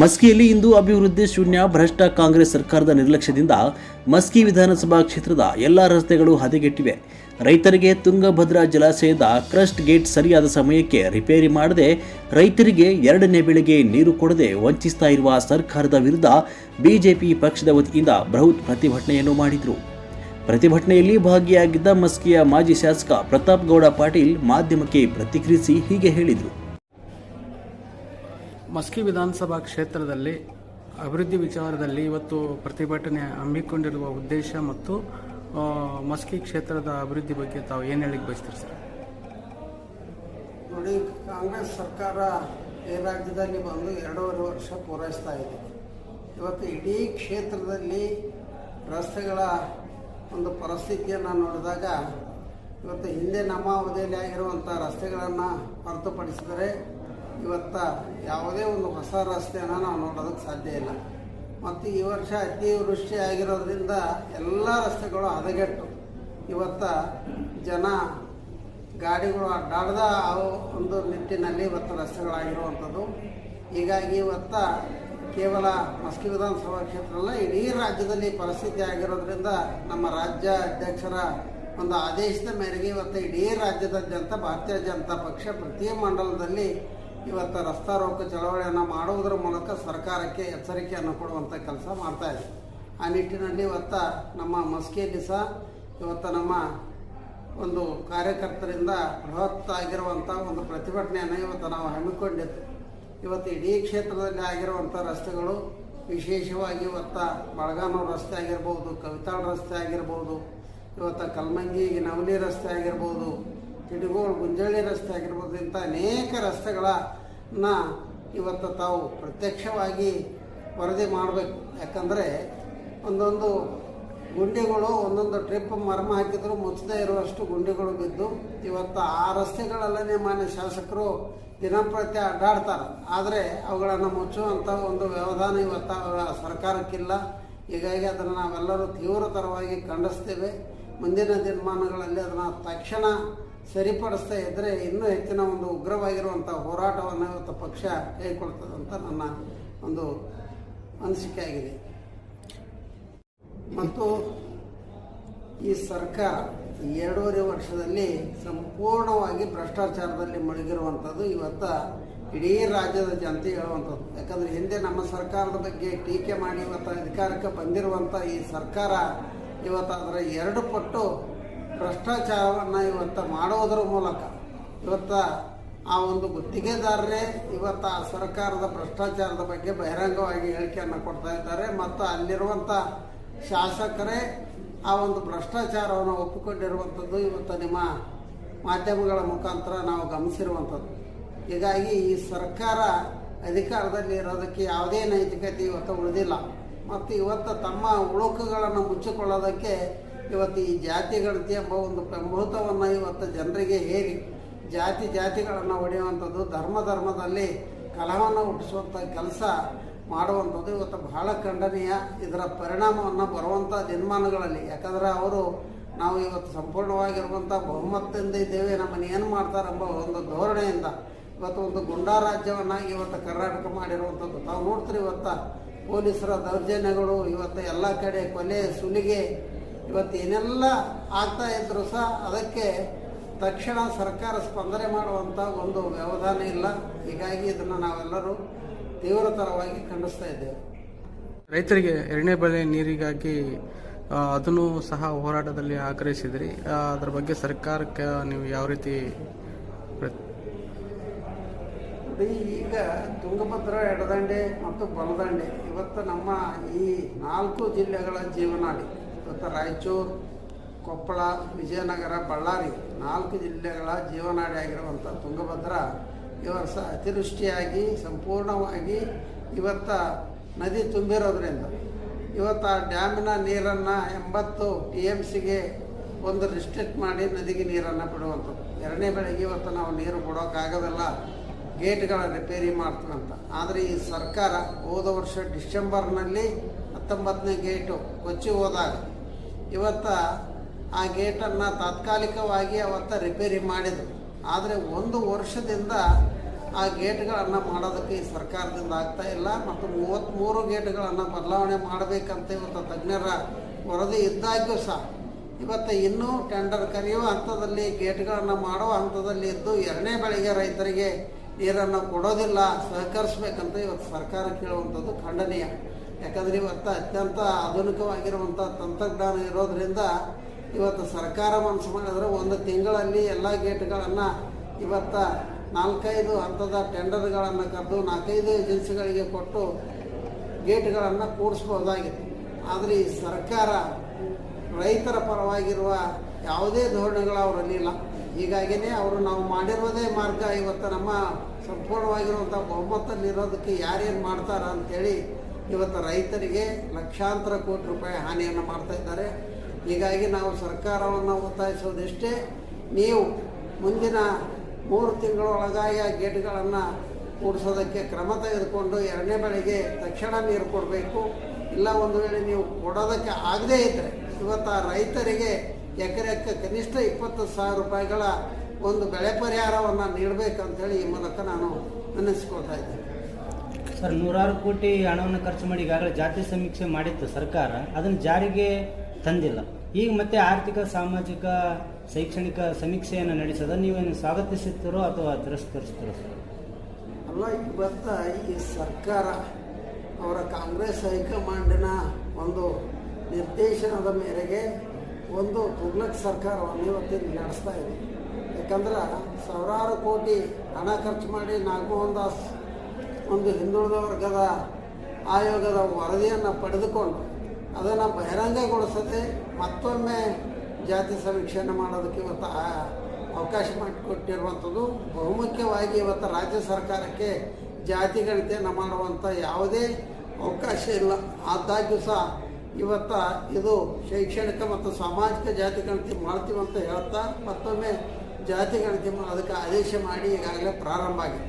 ಮಸ್ಕಿಯಲ್ಲಿ ಇಂದು ಅಭಿವೃದ್ಧಿ ಶೂನ್ಯ ಭ್ರಷ್ಟ ಕಾಂಗ್ರೆಸ್ ಸರ್ಕಾರದ ನಿರ್ಲಕ್ಷ್ಯದಿಂದ ಮಸ್ಕಿ ವಿಧಾನಸಭಾ ಕ್ಷೇತ್ರದ ಎಲ್ಲ ರಸ್ತೆಗಳು ಹದಗೆಟ್ಟಿವೆ. ರೈತರಿಗೆ ತುಂಗಭದ್ರಾ ಜಲಾಶಯದ ಕ್ರಸ್ಟ್ ಗೇಟ್ ಸರಿಯಾದ ಸಮಯಕ್ಕೆ ರಿಪೇರಿ ಮಾಡದೆ ರೈತರಿಗೆ ಎರಡನೇ ಬೆಳೆಗೆ ನೀರು ಕೊಡದೆ ವಂಚಿಸ್ತಾ ಇರುವ ಸರ್ಕಾರದ ವಿರುದ್ಧ ಬಿಜೆಪಿ ಪಕ್ಷದ ವತಿಯಿಂದ ಬೃಹತ್ ಪ್ರತಿಭಟನೆಯನ್ನು ಮಾಡಿದರು. ಪ್ರತಿಭಟನೆಯಲ್ಲಿ ಭಾಗಿಯಾಗಿದ್ದ ಮಸ್ಕಿಯ ಮಾಜಿ ಶಾಸಕ ಪ್ರತಾಪ್ ಗೌಡ ಪಾಟೀಲ್ ಮಾಧ್ಯಮಕ್ಕೆ ಪ್ರತಿಕ್ರಿಯಿಸಿ ಹೀಗೆ ಹೇಳಿದರು. ಮಸ್ಕಿ ವಿಧಾನಸಭಾ ಕ್ಷೇತ್ರದಲ್ಲಿ ಅಭಿವೃದ್ಧಿ ವಿಚಾರದಲ್ಲಿ ಇವತ್ತು ಪ್ರತಿಭಟನೆ ಹಮ್ಮಿಕೊಂಡಿರುವ ಉದ್ದೇಶ ಮತ್ತು ಮಸ್ಕಿ ಕ್ಷೇತ್ರದ ಅಭಿವೃದ್ಧಿ ಬಗ್ಗೆ ತಾವು ಏನು ಹೇಳಿಕ್ ಬಯಸ್ತೀರಿ ಸರ್? ನೋಡಿ, ಕಾಂಗ್ರೆಸ್ ಸರ್ಕಾರ ಈ ರಾಜ್ಯದಲ್ಲಿ ಬಂದು ಎರಡೂವರೆ ವರ್ಷ ಪೂರೈಸ್ತಾ ಇದೆ. ಇವತ್ತು ಇಡೀ ಕ್ಷೇತ್ರದಲ್ಲಿ ರಸ್ತೆಗಳ ಒಂದು ಪರಿಸ್ಥಿತಿಯನ್ನು ನೋಡಿದಾಗ, ಇವತ್ತು ಹಿಂದೆ ನಮ್ಮ ಅವಧಿಯಲ್ಲಿ ಆಗಿರುವಂಥ ರಸ್ತೆಗಳನ್ನು ಹೊರತುಪಡಿಸಿದರೆ ಇವತ್ತ ಯಾವುದೇ ಒಂದು ಹೊಸ ರಸ್ತೆಯನ್ನು ನಾವು ನೋಡೋದಕ್ಕೆ ಸಾಧ್ಯ ಇಲ್ಲ. ಮತ್ತು ಈ ವರ್ಷ ಅತಿವೃಷ್ಟಿ ಆಗಿರೋದ್ರಿಂದ ಎಲ್ಲ ರಸ್ತೆಗಳು ಹದಗೆಟ್ಟು. ಇವತ್ತು ಜನ ಗಾಡಿಗಳು ಅಡ್ಡಾಡ್ದ ಒಂದು ನಿಟ್ಟಿನಲ್ಲಿ ಇವತ್ತು ರಸ್ತೆಗಳಾಗಿರುವಂಥದ್ದು. ಹೀಗಾಗಿ ಇವತ್ತ ಕೇವಲ ಮಸ್ಕಿ ವಿಧಾನಸಭಾ ಕ್ಷೇತ್ರ ಅಲ್ಲ, ಇಡೀ ರಾಜ್ಯದಲ್ಲಿ ಪರಿಸ್ಥಿತಿ ಆಗಿರೋದ್ರಿಂದ ನಮ್ಮ ರಾಜ್ಯ ಅಧ್ಯಕ್ಷರ ಒಂದು ಆದೇಶದ ಮೇರೆಗೆ ಇವತ್ತು ಇಡೀ ರಾಜ್ಯದಾದ್ಯಂತ ಭಾರತೀಯ ಜನತಾ ಪಕ್ಷ ಪ್ರತಿ ಮಂಡಲದಲ್ಲಿ ಇವತ್ತು ರಸ್ತಾ ರೋಕ ಚಳವಳಿಯನ್ನು ಮಾಡುವುದರ ಮೂಲಕ ಸರ್ಕಾರಕ್ಕೆ ಎಚ್ಚರಿಕೆಯನ್ನು ಕೊಡುವಂಥ ಕೆಲಸ ಮಾಡ್ತಾ ಇದೆ. ಆ ನಿಟ್ಟಿನಲ್ಲಿ ಇವತ್ತ ನಮ್ಮ ಮಸ್ಕಿಯಲ್ಲಿ ಸಹ ಇವತ್ತು ನಮ್ಮ ಒಂದು ಕಾರ್ಯಕರ್ತರಿಂದ ಬೃಹತ್ ಆಗಿರುವಂಥ ಒಂದು ಪ್ರತಿಭಟನೆಯನ್ನು ಇವತ್ತು ನಾವು ಹಮ್ಮಿಕೊಂಡಿದ್ದು ಇವತ್ತು ಇಡೀ ಕ್ಷೇತ್ರದಲ್ಲಿ ಆಗಿರುವಂಥ ರಸ್ತೆಗಳು ವಿಶೇಷವಾಗಿ ಇವತ್ತು ಬಳಗಾನೂರು ರಸ್ತೆ ಆಗಿರ್ಬೋದು, ಕವಿತಾಳ್ ರಸ್ತೆ ಆಗಿರ್ಬೋದು, ಇವತ್ತು ಕಲ್ಮಂಗಿ, ನವಲಿ ರಸ್ತೆ ಆಗಿರ್ಬೋದು ತಿಡುಗೋಳು ಗುಂಜಳ್ಳಿ ರಸ್ತೆ ಆಗಿರ್ಬೋದು, ಇಂಥ ಅನೇಕ ರಸ್ತೆಗಳನ್ನ ಇವತ್ತು ತಾವು ಪ್ರತ್ಯಕ್ಷವಾಗಿ ವರದಿ ಮಾಡಬೇಕು. ಯಾಕಂದರೆ ಒಂದೊಂದು ಗುಂಡಿಗಳು, ಒಂದೊಂದು ಟ್ರಿಪ್ ಮರ್ಮ ಹಾಕಿದ್ರು ಮುಚ್ಚದೇ ಇರುವಷ್ಟು ಗುಂಡಿಗಳು ಬಿದ್ದು, ಇವತ್ತು ಆ ರಸ್ತೆಗಳಲ್ಲೇ ಮಾನ್ಯ ಶಾಸಕರು ದಿನಂಪ್ರತಿ ಅಡ್ಡಾಡ್ತಾರೆ. ಆದರೆ ಅವುಗಳನ್ನು ಮುಚ್ಚುವಂಥ ಒಂದು ವ್ಯವಧಾನ ಇವತ್ತು ಸರ್ಕಾರಕ್ಕಿಲ್ಲ. ಹೀಗಾಗಿ ಅದನ್ನು ನಾವೆಲ್ಲರೂ ತೀವ್ರತರವಾಗಿ ಖಂಡಿಸ್ತೇವೆ. ಮುಂದಿನ ದಿನಮಾನಗಳಲ್ಲಿ ಅದನ್ನು ತಕ್ಷಣ ಸರಿಪಡಿಸ್ತಾ ಇದ್ದರೆ ಇನ್ನೂ ಹೆಚ್ಚಿನ ಒಂದು ಉಗ್ರವಾಗಿರುವಂಥ ಹೋರಾಟವನ್ನು ಇವತ್ತು ಪಕ್ಷ ಅಂತ ನನ್ನ ಒಂದು ಅನಿಸಿಕೆ ಆಗಿದೆ. ಮತ್ತು ಈ ಸರ್ಕಾರ ಎರಡೂವರೆ ವರ್ಷದಲ್ಲಿ ಸಂಪೂರ್ಣವಾಗಿ ಭ್ರಷ್ಟಾಚಾರದಲ್ಲಿ ಮುಳುಗಿರುವಂಥದ್ದು ಇವತ್ತು ಇಡೀ ರಾಜ್ಯದ ಜನತೆ ಹೇಳುವಂಥದ್ದು ಯಾಕಂದರೆ ಹಿಂದೆ ನಮ್ಮ ಸರ್ಕಾರದ ಬಗ್ಗೆ ಟೀಕೆ ಮಾಡಿ ಇವತ್ತು ಅಧಿಕಾರಕ್ಕೆ ಬಂದಿರುವಂಥ ಈ ಸರ್ಕಾರ ಇವತ್ತು ಎರಡು ಪಟ್ಟು ಭ್ರಷ್ಟಾಚಾರವನ್ನು ಇವತ್ತು ಮಾಡುವುದರ ಮೂಲಕ ಇವತ್ತ ಆ ಒಂದು ಗುತ್ತಿಗೆದಾರರೇ ಇವತ್ತು ಆ ಸರ್ಕಾರದ ಭ್ರಷ್ಟಾಚಾರದ ಬಗ್ಗೆ ಬಹಿರಂಗವಾಗಿ ಹೇಳಿಕೆಯನ್ನು ಕೊಡ್ತಾ ಇದ್ದಾರೆ. ಮತ್ತು ಅಲ್ಲಿರುವಂಥ ಶಾಸಕರೇ ಆ ಒಂದು ಭ್ರಷ್ಟಾಚಾರವನ್ನು ಒಪ್ಪಿಕೊಂಡಿರುವಂಥದ್ದು ಇವತ್ತು ನಿಮ್ಮ ಮಾಧ್ಯಮಗಳ ಮುಖಾಂತರ ನಾವು ಗಮನಿಸಿರುವಂಥದ್ದು. ಹೀಗಾಗಿ ಈ ಸರ್ಕಾರ ಅಧಿಕಾರದಲ್ಲಿ ಇರೋದಕ್ಕೆ ಯಾವುದೇ ನೈತಿಕತೆ ಇವತ್ತು ಉಳಿದಿಲ್ಲ. ಮತ್ತು ಇವತ್ತು ತಮ್ಮ ಉಳುಕುಗಳನ್ನು ಮುಚ್ಚಿಕೊಳ್ಳೋದಕ್ಕೆ ಇವತ್ತು ಈ ಜಾತಿ ಗಣತಿ ಎಂಬ ಒಂದು ಪ್ರಮುಖವನ್ನು ಇವತ್ತು ಜನರಿಗೆ ಹೇರಿ ಜಾತಿ ಜಾತಿಗಳನ್ನು ಹೊಡೆಯುವಂಥದ್ದು ಧರ್ಮ ಧರ್ಮದಲ್ಲಿ ಕಲಹವನ್ನು ಹುಟ್ಟಿಸುವಂಥ ಕೆಲಸ ಮಾಡುವಂಥದ್ದು ಇವತ್ತು ಬಹಳ ಖಂಡನೀಯ. ಇದರ ಪರಿಣಾಮವನ್ನು ಬರುವಂಥ ದಿನಮಾನಗಳಲ್ಲಿ. ಯಾಕಂದರೆ ಅವರು ನಾವು ಇವತ್ತು ಸಂಪೂರ್ಣವಾಗಿರುವಂಥ ಬಹುಮತದಿಂದ ಇದ್ದೇವೆ. ನಮ್ಮನ್ನು ಏನು ಮಾಡ್ತಾರೆಂಬ ಒಂದು ಧೋರಣೆಯಿಂದ ಇವತ್ತು ಒಂದು ಗುಂಡಾ ರಾಜ್ಯವನ್ನಾಗಿ ಇವತ್ತು ಕರ್ನಾಟಕ ಮಾಡಿರುವಂಥದ್ದು. ತಾವು ನೋಡ್ತೀರಿ ಇವತ್ತು ಪೊಲೀಸರ ದೌರ್ಜನ್ಯಗಳು, ಇವತ್ತು ಎಲ್ಲ ಕಡೆ ಕೊಲೆ, ಸುಲಿಗೆ ಇವತ್ತು ಏನೆಲ್ಲ ಆಗ್ತಾ ಇದ್ರು ಸಹ ಅದಕ್ಕೆ ತಕ್ಷಣ ಸರ್ಕಾರ ಸ್ಪಂದನೆ ಮಾಡುವಂಥ ಒಂದು ವ್ಯವಧಾನ ಇಲ್ಲ. ಹೀಗಾಗಿ ಇದನ್ನು ನಾವೆಲ್ಲರೂ ತೀವ್ರತರವಾಗಿ ಖಂಡಿಸ್ತಾ ಇದ್ದೇವೆ. ರೈತರಿಗೆ ಎರಡನೇ ಬೆಳೆ ನೀರಿಗಾಗಿ ಅದನ್ನು ಸಹ ಹೋರಾಟದಲ್ಲಿ ಆಗ್ರಹಿಸಿದ್ರಿ. ಅದರ ಬಗ್ಗೆ ಸರ್ಕಾರಕ್ಕೆ ನೀವು ಯಾವ ರೀತಿ ಈಗ ತುಂಗಭದ್ರ ಎಡದಂಡೆ ಮತ್ತು ಬಲದಂಡೆ ಇವತ್ತು ನಮ್ಮ ಈ ನಾಲ್ಕು ಜಿಲ್ಲೆಗಳ ಜೀವನಾಡಿ ಇವತ್ತು ರಾಯಚೂರು, ಕೊಪ್ಪಳ, ವಿಜಯನಗರ, ಬಳ್ಳಾರಿ ನಾಲ್ಕು ಜಿಲ್ಲೆಗಳ ಜೀವನಾಡಿ ಆಗಿರುವಂಥ ತುಂಗಭದ್ರಾ ಈ ವರ್ಷ ಅತಿವೃಷ್ಟಿಯಾಗಿ ಸಂಪೂರ್ಣವಾಗಿ ಇವತ್ತ ನದಿ ತುಂಬಿರೋದ್ರಿಂದ ಇವತ್ತು ಆ ಡ್ಯಾಮಿನ ನೀರನ್ನು ಎಂಬತ್ತು ಟಿ ಎಂ ಸಿಗೆ ಒಂದು ರಿಸ್ಟ್ರಿಕ್ಟ್ ಮಾಡಿ ನದಿಗೆ ನೀರನ್ನು ಬಿಡುವಂಥದ್ದು. ಎರಡನೇ ಬೆಳಗ್ಗೆ ಇವತ್ತು ನಾವು ನೀರು ಬಿಡೋಕ್ಕಾಗೋದಲ್ಲ ಗೇಟ್ಗಳ ರಿಪೇರಿ ಮಾಡ್ತೀವಂತ ಆದರೆ ಈ ಸರ್ಕಾರ ಹೋದ ವರ್ಷ ಡಿಸೆಂಬರ್ನಲ್ಲಿ ಹತ್ತೊಂಬತ್ತನೇ ಗೇಟು ಕೊಚ್ಚಿ ಹೋದಾಗ ಇವತ್ತ ಆ ಗೇಟನ್ನು ತಾತ್ಕಾಲಿಕವಾಗಿ ಅವತ್ತ ರಿಪೇರಿ ಮಾಡಿದರು. ಆದರೆ ಒಂದು ವರ್ಷದಿಂದ ಆ ಗೇಟ್ಗಳನ್ನು ಮಾಡೋದಕ್ಕೆ ಈ ಸರ್ಕಾರದಿಂದ ಆಗ್ತಾ ಇಲ್ಲ ಮತ್ತು ಮೂವತ್ತ್ಮೂರು ಗೇಟ್ಗಳನ್ನು ಬದಲಾವಣೆ ಮಾಡಬೇಕಂತ ಇವತ್ತು ತಜ್ಞರ ವರದಿ ಇದ್ದಾಗ್ಯೂ ಸಹ. ಇವತ್ತು ಇನ್ನೂ ಟೆಂಡರ್ ಕರೆಯುವ ಹಂತದಲ್ಲಿ ಗೇಟ್ಗಳನ್ನು ಮಾಡುವ ಹಂತದಲ್ಲಿ ಇದ್ದು ಎರಡನೇ ಬೆಳೆಗೆ ರೈತರಿಗೆ ನೀರನ್ನು ಕೊಡೋದಿಲ್ಲ, ಸಹಕರಿಸ್ಬೇಕಂತ ಇವತ್ತು ಸರ್ಕಾರ ಕೇಳುವಂಥದ್ದು ಖಂಡನೀಯ. ಯಾಕಂದರೆ ಇವತ್ತು ಅತ್ಯಂತ ಆಧುನಿಕವಾಗಿರುವಂಥ ತಂತ್ರಜ್ಞಾನ ಇರೋದರಿಂದ ಇವತ್ತು ಸರ್ಕಾರ ಮನಸ್ಸು ಮಾಡಿದ್ರೆ ಒಂದು ತಿಂಗಳಲ್ಲಿ ಎಲ್ಲ ಗೇಟ್ಗಳನ್ನು ಇವತ್ತು ನಾಲ್ಕೈದು ಹಂತದ ಟೆಂಡರ್ಗಳನ್ನು ಕರೆದು ನಾಲ್ಕೈದು ಏಜೆನ್ಸಿಗಳಿಗೆ ಕೊಟ್ಟು ಗೇಟ್ಗಳನ್ನು ಕೂಡಿಸ್ಬೋದಾಗಿತ್ತು. ಆದರೆ ಈ ಸರ್ಕಾರ ರೈತರ ಪರವಾಗಿರುವ ಯಾವುದೇ ಧೋರಣೆಗಳು ಅವರಲ್ಲಿ ಇಲ್ಲ. ಹೀಗಾಗಿಯೇ ಅವರು ನಾವು ಮಾಡಿರೋದೇ ಮಾರ್ಗ ಇವತ್ತು ನಮ್ಮ ಸಂಪೂರ್ಣವಾಗಿರುವಂಥ ಬಹುಮತದಲ್ಲಿರೋದಕ್ಕೆ ಯಾರೇನು ಮಾಡ್ತಾರ ಅಂಥೇಳಿ ಇವತ್ತು ರೈತರಿಗೆ ಲಕ್ಷಾಂತರ ಕೋಟಿ ರೂಪಾಯಿ ಹಾನಿಯನ್ನು ಮಾಡ್ತಾ ಇದ್ದಾರೆ. ಹೀಗಾಗಿ ನಾವು ಸರ್ಕಾರವನ್ನು ಒತ್ತಾಯಿಸೋದಿಷ್ಟೇ ನೀವು ಮುಂದಿನ ಮೂರು ತಿಂಗಳೊಳಗಾಗಿ ಆ ಗೇಟ್ಗಳನ್ನು ಕೂಡಿಸೋದಕ್ಕೆ ಕ್ರಮ ತೆಗೆದುಕೊಂಡು ಎರಡನೇ ಬೆಳೆಗೆ ತಕ್ಷಣ ನೀರು ಕೊಡಬೇಕು. ಇಲ್ಲ ಒಂದು ವೇಳೆ ನೀವು ಕೊಡೋದಕ್ಕೆ ಆಗದೇ ಇದ್ದರೆ ಇವತ್ತು ಆ ರೈತರಿಗೆ ಎಕರೆಕ್ಕೆ ಕನಿಷ್ಠ ಇಪ್ಪತ್ತು ಸಾವಿರ ರೂಪಾಯಿಗಳ ಒಂದು ಬೆಳೆ ಪರಿಹಾರವನ್ನು ನೀಡಬೇಕಂತೇಳಿ ಈ ಮೂಲಕ ನಾನು ಅನ್ನಿಸ್ಕೊಳ್ತಾ ಇದ್ದೇನೆ. ಸರ್, ನೂರಾರು ಕೋಟಿ ಹಣವನ್ನು ಖರ್ಚು ಮಾಡಿ ಈಗಾಗಲೇ ಜಾತಿ ಸಮೀಕ್ಷೆ ಮಾಡಿತ್ತು ಸರ್ಕಾರ. ಅದನ್ನು ಜಾರಿಗೆ ತಂದಿಲ್ಲ. ಈಗ ಮತ್ತೆ ಆರ್ಥಿಕ, ಸಾಮಾಜಿಕ, ಶೈಕ್ಷಣಿಕ ಸಮೀಕ್ಷೆಯನ್ನು ನಡೆಸೋದ? ನೀವೇನು ಸ್ವಾಗತಿಸುತ್ತೀರೋ ಅಥವಾ ತಿರಸ್ಕರಿಸ್ತೀರೋ ಸರ್? ಅಲ್ಲ, ಇವತ್ತು ಈ ಸರ್ಕಾರ ಅವರ ಕಾಂಗ್ರೆಸ್ ಹೈಕಮಾಂಡಿನ ಒಂದು ನಿರ್ದೇಶನದ ಮೇರೆಗೆ ಒಂದು ತುಗ್ಲಕ್ ಸರ್ಕಾರವನ್ನು ಇವತ್ತಿನ ನಡೆಸ್ತಾ ಇದೆ. ಯಾಕಂದ್ರೆ ಸಾವಿರಾರು ಕೋಟಿ ಹಣ ಖರ್ಚು ಮಾಡಿ ನಾಗಮೋಹನ್ ದಾಸ್ ಒಂದು ಹಿಂದುಳಿದ ವರ್ಗದ ಆಯೋಗದ ವರದಿಯನ್ನು ಪಡೆದುಕೊಂಡು ಅದನ್ನು ಬಹಿರಂಗಗೊಳಿಸದೆ ಮತ್ತೊಮ್ಮೆ ಜಾತಿ ಸಮೀಕ್ಷೆಯನ್ನು ಮಾಡೋದಕ್ಕೆ ಇವತ್ತು ಅವಕಾಶ ಮಾಡಿಕೊಟ್ಟಿರುವಂಥದ್ದು. ಬಹುಮುಖ್ಯವಾಗಿ ಇವತ್ತು ರಾಜ್ಯ ಸರ್ಕಾರಕ್ಕೆ ಜಾತಿ ಗಣಿತೆಯನ್ನು ಮಾಡುವಂಥ ಯಾವುದೇ ಅವಕಾಶ ಇಲ್ಲ. ಆದಾಗ್ಯೂ ಸಹ ಇವತ್ತ ಇದು ಶೈಕ್ಷಣಿಕ ಮತ್ತು ಸಾಮಾಜಿಕ ಜಾತಿ ಗಣತಿ ಅಂತ ಹೇಳ್ತಾ ಮತ್ತೊಮ್ಮೆ ಜಾತಿ ಗಣತಿ ಮಾಡೋದಕ್ಕೆ ಆದೇಶ ಮಾಡಿ ಈಗಾಗಲೇ ಪ್ರಾರಂಭ ಆಗಿದೆ.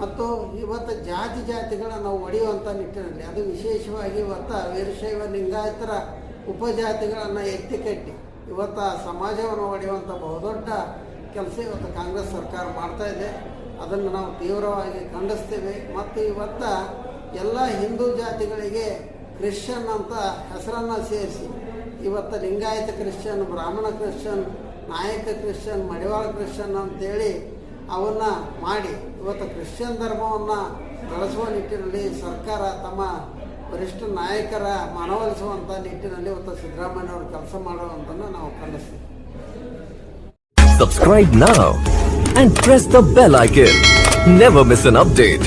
ಮತ್ತು ಇವತ್ತು ಜಾತಿ ಜಾತಿಗಳನ್ನು ನಾವು ಒಡೆಯುವಂಥ ನಿಟ್ಟಿನಲ್ಲಿ ಅದು ವಿಶೇಷವಾಗಿ ಇವತ್ತು ವೀರಶೈವ ಲಿಂಗಾಯತರ ಉಪಜಾತಿಗಳನ್ನು ಎತ್ತಿ ಕಟ್ಟಿ. ಇವತ್ತು ಸಮಾಜವನ್ನು ಒಡೆಯುವಂಥ ಬಹುದೊಡ್ಡ ಕೆಲಸ ಇವತ್ತು ಕಾಂಗ್ರೆಸ್ ಸರ್ಕಾರ ಮಾಡ್ತಾ ಇದೆ. ಅದನ್ನು ನಾವು ತೀವ್ರವಾಗಿ ಖಂಡಿಸ್ತೇವೆ. ಮತ್ತು ಇವತ್ತು ಎಲ್ಲ ಹಿಂದೂ ಜಾತಿಗಳಿಗೆ ಕ್ರಿಶ್ಚಿಯನ್ ಅಂತ ಹೆಸರನ್ನು ಸೇರಿಸಿ, ಇವತ್ತು Lingayat Christian, Brahmin Christian, Nayaka Christian, Madivala Christian ಅಂತೇಳಿ ಅವನ್ನ ಮಾಡಿ ಇವತ್ತು ಕ್ರಿಶ್ಚಿಯನ್ ಧರ್ಮವನ್ನು ಬೆಳೆಸುವ ನಿಟ್ಟಿನಲ್ಲಿ ಸರ್ಕಾರ ತಮ್ಮ ವರಿಷ್ಠ ನಾಯಕರ ಮನವೊಲಿಸುವಂಥ ನಿಟ್ಟಿನಲ್ಲಿ ಇವತ್ತು ಸಿದ್ದರಾಮಯ್ಯ ಅವರು ಕೆಲಸ ಮಾಡುವಂಥನ್ನು ನಾವು ಖಂಡಿಸ್ತೀವಿ Subscribe now and press the bell icon. Never miss an update.